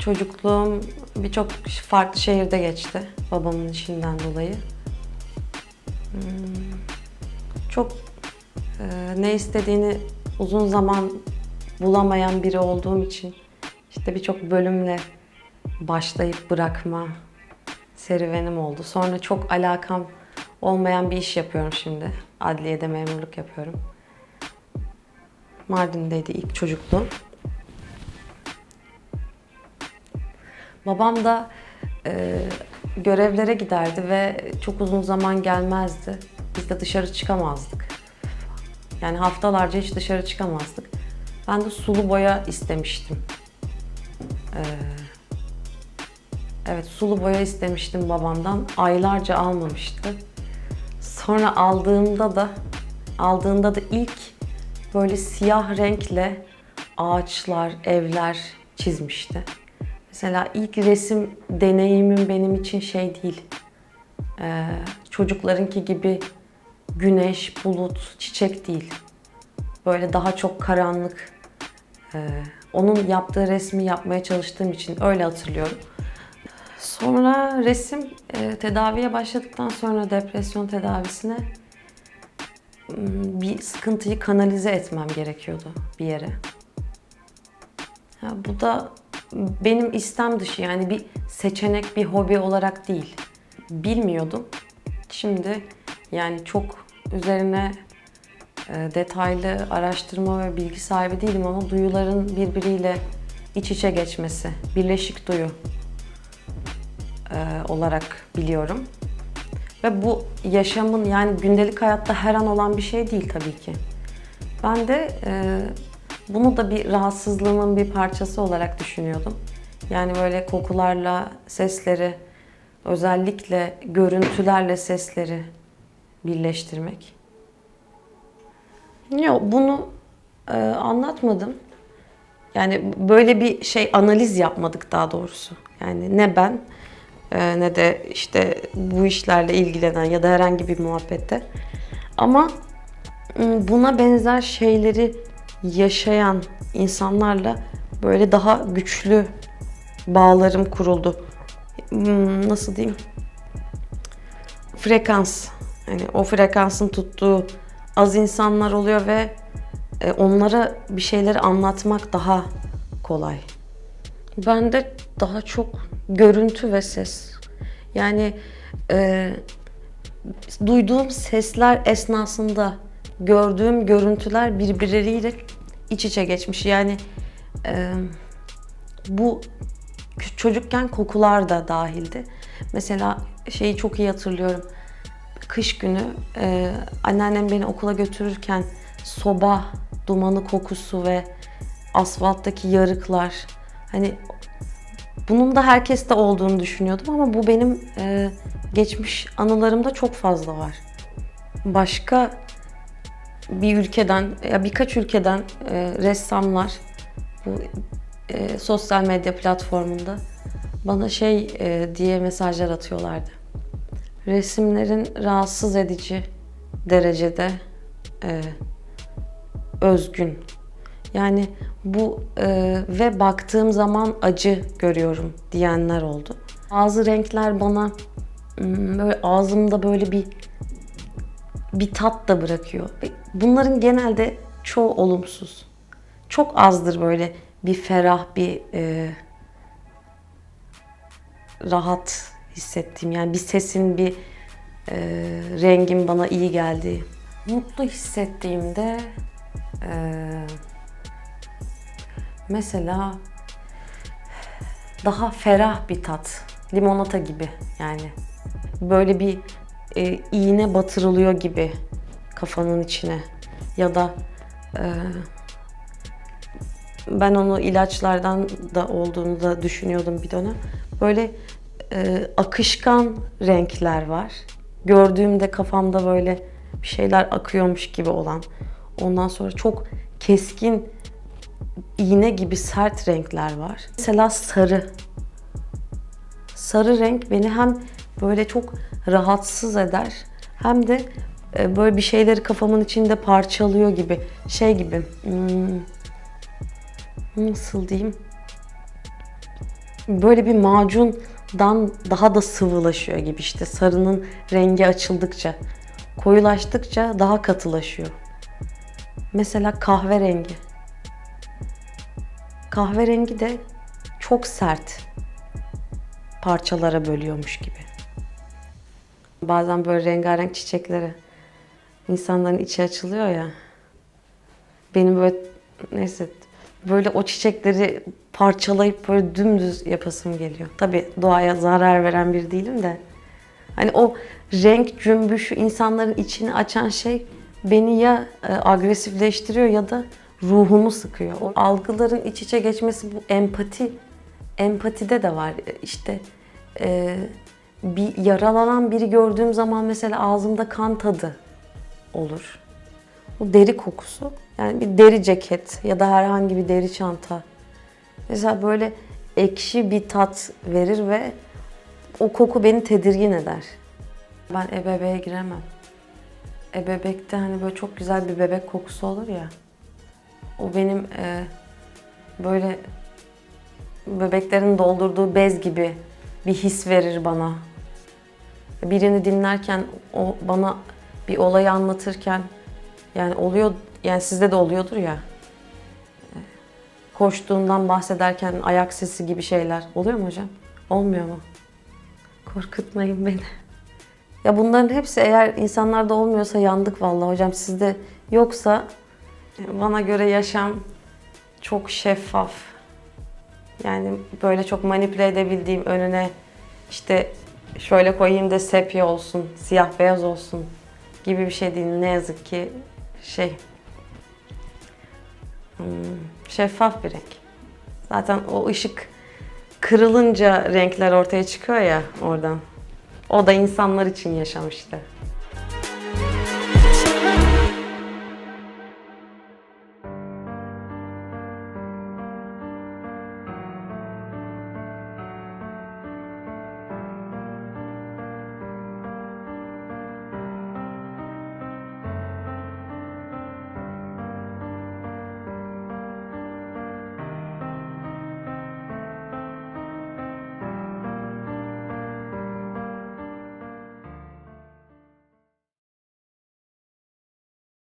Çocukluğum birçok farklı şehirde geçti babamın işinden dolayı. Hmm, Çok e, ne istediğini uzun zaman bulamayan biri olduğum için işte birçok bölümle başlayıp bırakma serüvenim oldu. Sonra çok alakam olmayan bir iş yapıyorum şimdi. Adliyede memurluk yapıyorum. Mardin'deydi ilk çocukluğum. Babam da e, görevlere giderdi ve çok uzun zaman gelmezdi. Biz de dışarı çıkamazdık. Yani haftalarca hiç dışarı çıkamazdık. Ben de sulu boya istemiştim. Ee, evet sulu boya istemiştim babamdan. Aylarca almamıştı. Sonra aldığımda da aldığında da ilk böyle siyah renkle ağaçlar, evler çizmişti. Mesela ilk resim deneyimim benim için şey değil. Ee, çocuklarınki gibi güneş, bulut, çiçek değil. Böyle daha çok karanlık. Ee, onun yaptığı resmi yapmaya çalıştığım için öyle hatırlıyorum. Sonra resim e, tedaviye başladıktan sonra depresyon tedavisine m, bir sıkıntıyı kanalize etmem gerekiyordu bir yere. Ha, bu da benim istem dışı yani bir seçenek, bir hobi olarak değil. Bilmiyordum. Şimdi yani çok üzerine detaylı araştırma ve bilgi sahibi değilim ama duyuların birbiriyle iç içe geçmesi, birleşik duyu e, olarak biliyorum. Ve bu yaşamın yani gündelik hayatta her an olan bir şey değil tabii ki. Ben de e, bunu da bir rahatsızlığımın bir parçası olarak düşünüyordum. Yani böyle kokularla sesleri, özellikle görüntülerle sesleri birleştirmek. Yok bunu e, anlatmadım. Yani böyle bir şey analiz yapmadık daha doğrusu. Yani ne ben e, ne de işte bu işlerle ilgilenen ya da herhangi bir muhabbette. Ama m, buna benzer şeyleri yaşayan insanlarla böyle daha güçlü bağlarım kuruldu. Nasıl diyeyim? Frekans. Yani o frekansın tuttuğu az insanlar oluyor ve e, onlara bir şeyleri anlatmak daha kolay. Ben de daha çok görüntü ve ses. Yani e, duyduğum sesler esnasında gördüğüm görüntüler birbirleriyle iç içe geçmiş. Yani e, bu çocukken kokular da dahildi. Mesela şeyi çok iyi hatırlıyorum. Kış günü e, anneannem beni okula götürürken soba dumanı kokusu ve asfalttaki yarıklar hani bunun da herkeste olduğunu düşünüyordum ama bu benim e, geçmiş anılarımda çok fazla var. Başka bir ülkeden ya birkaç ülkeden e, ressamlar bu e, sosyal medya platformunda bana şey e, diye mesajlar atıyorlardı. Resimlerin rahatsız edici derecede e, özgün. Yani bu e, ve baktığım zaman acı görüyorum diyenler oldu. Bazı renkler bana hmm, böyle ağzımda böyle bir bir tat da bırakıyor. Bunların genelde çoğu olumsuz. Çok azdır böyle bir ferah, bir e, rahat hissettiğim. Yani bir sesin, bir e, rengin bana iyi geldiği. Mutlu hissettiğimde e, mesela daha ferah bir tat. Limonata gibi yani. Böyle bir e, iğne batırılıyor gibi kafanın içine. Ya da e, ben onu ilaçlardan da olduğunu da düşünüyordum bir dönem. Böyle e, akışkan renkler var. Gördüğümde kafamda böyle bir şeyler akıyormuş gibi olan. Ondan sonra çok keskin iğne gibi sert renkler var. Mesela sarı. Sarı renk beni hem böyle çok rahatsız eder hem de e, böyle bir şeyleri kafamın içinde parçalıyor gibi. Şey gibi. hmm, nasıl diyeyim? Böyle bir macundan daha da sıvılaşıyor gibi işte sarının rengi açıldıkça, koyulaştıkça daha katılaşıyor. Mesela kahverengi. Kahverengi de çok sert parçalara bölüyormuş gibi. Bazen böyle rengarenk çiçeklere insanların içi açılıyor ya. Benim böyle neyse böyle o çiçekleri parçalayıp böyle dümdüz yapasım geliyor. Tabii doğaya zarar veren bir değilim de. Hani o renk cümbüşü insanların içini açan şey beni ya e, agresifleştiriyor ya da ruhumu sıkıyor. O algıların iç içe geçmesi bu empati empatide de var. E, İşte e, bir yaralanan biri gördüğüm zaman mesela ağzımda kan tadı olur. Bu deri kokusu. Yani bir deri ceket ya da herhangi bir deri çanta. Mesela böyle ekşi bir tat verir ve o koku beni tedirgin eder. Ben ebeveğe giremem. Ebebekte hani böyle çok güzel bir bebek kokusu olur ya. O benim e, böyle bebeklerin doldurduğu bez gibi bir his verir bana. Birini dinlerken o bana bir olayı anlatırken yani oluyor yani sizde de oluyordur ya. Koştuğundan bahsederken ayak sesi gibi şeyler oluyor mu hocam? Olmuyor mu? Korkutmayın beni. Ya bunların hepsi eğer insanlarda olmuyorsa yandık vallahi hocam. Sizde yoksa bana göre yaşam çok şeffaf. Yani böyle çok manipüle edebildiğim önüne işte şöyle koyayım da sepya olsun, siyah beyaz olsun gibi bir şey değil. Ne yazık ki şey hmm, şeffaf bir renk. Zaten o ışık kırılınca renkler ortaya çıkıyor ya oradan. O da insanlar için yaşam işte.